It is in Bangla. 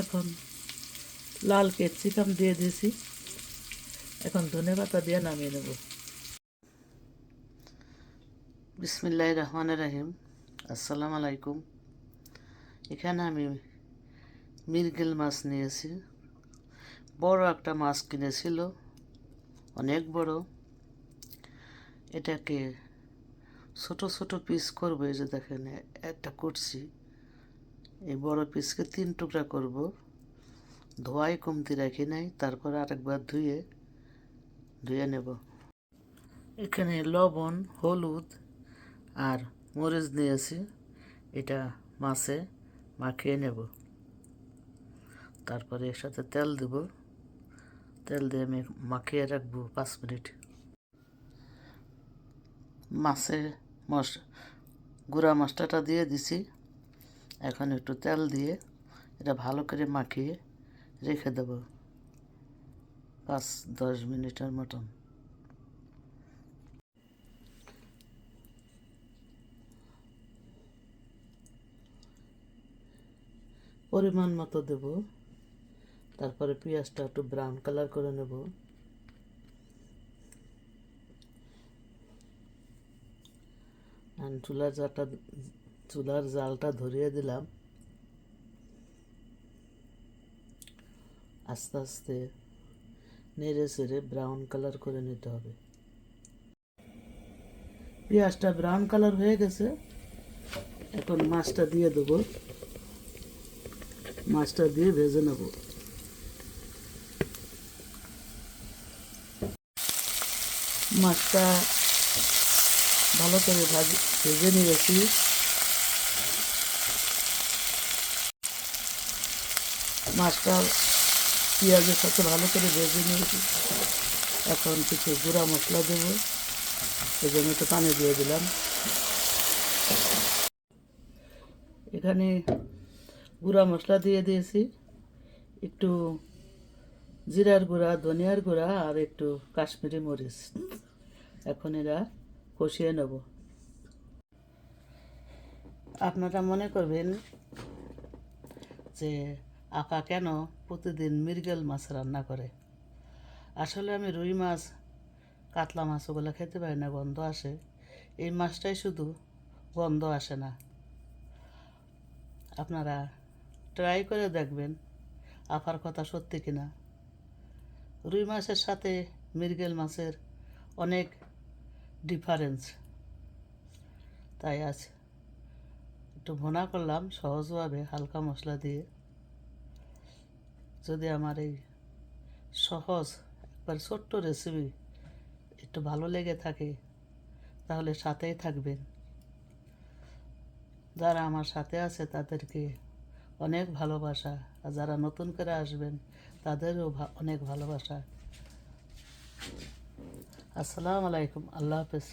এখন লাল ক্যাপসিকাম দিয়ে দিয়েছি। এখন ধনে পাতা দিয়ে নামিয়ে নেব। বিসমিল্লাহ রহমান রাহিম। আসসালামু আলাইকুম। এখানে আমি মিরগেল মাছ নিয়েছি। বড় একটা মাছ কিনেছিল, অনেক বড়। এটাকে ছোট ছোট পিস করব এই যে দেখেন, একটা করছি এই বড় পিসকে তিন টুকরা করব। ধোয়াই কমতি রাখি নাই, তারপর আরেকবার ধুয়ে ধুয়ে নেব। এখানে লবণ, হলুদ আর মরিচ নিয়েছি এটা মাছে মাখিয়ে নেব। তারপরে এর সাথে তেল দেব। তেল দিয়ে আমি মাখিয়ে রাখব পাঁচ মিনিট। মাছে মশ গুঁড়া মশলাটা দিয়ে দিছি। এখন একটু তেল দিয়ে এটা ভালো করে মাখিয়ে রেখে দেব। পাঁচ, দশ মিনিটের মতন। পরিমাণ মতো দেব। তারপরে পেঁয়াজটা একটু ব্রাউন কালার করে নেব। চুলার জালটা চুলার জালটা ধরিয়ে দিলাম। আস্তে আস্তে নেড়ে চেড়ে ব্রাউন কালার করে নিতে হবে। পেঁয়াজটা ব্রাউন কালার হয়ে গেছে। এখন মাছটা দিয়ে দেবো। মাছটা দিয়ে ভেজে নেব। মাছটা ভালো করে ভাজি ভেজে নিয়েছি। মাছটা পেঁয়াজের সাথে ভালো করে ভেজে নিয়েছি এখন কিছু গুঁড়া মশলা দেবো। এই জন্য একটু পানি দিয়ে দিলাম। এখানে গুঁড়া মশলা দিয়ে দিয়েছি। একটু জিরার গুঁড়া, ধনিয়ার গুঁড়া আর একটু কাশ্মীরি মরিচ। এখন এরা কষিয়ে নেব। আপনারা মনে করবেন যে আপা কেন প্রতিদিন মৃগেল মাছ রান্না করে? আসলে আমি রুই মাছ, কাতলা মাছ ওগুলো খেতে পারি না, গন্ধ আসে। এই মাছটাই শুধু গন্ধ আসে না। আপনারা ট্রাই করে দেখবেন আপার কথা সত্যি কিনা। রুই মাছের সাথে মৃগেল মাছের অনেক ডিফারেন্স তাই আজ একটু ভোনা করলাম সহজভাবে হালকা মশলা দিয়ে। যদি আমার এই সহজ একবার ছোট্ট রেসিপি একটু ভালো লেগে থাকে, তাহলে সাথেই থাকবেন। যারা আমার সাথে আছে, তাদেরকে অনেক ভালোবাসা। আর যারা নতুন করে আসবেন, তাদেরও অনেক ভালোবাসা। আসসালামু আলাইকুম, আল্লাহ হাফেজ।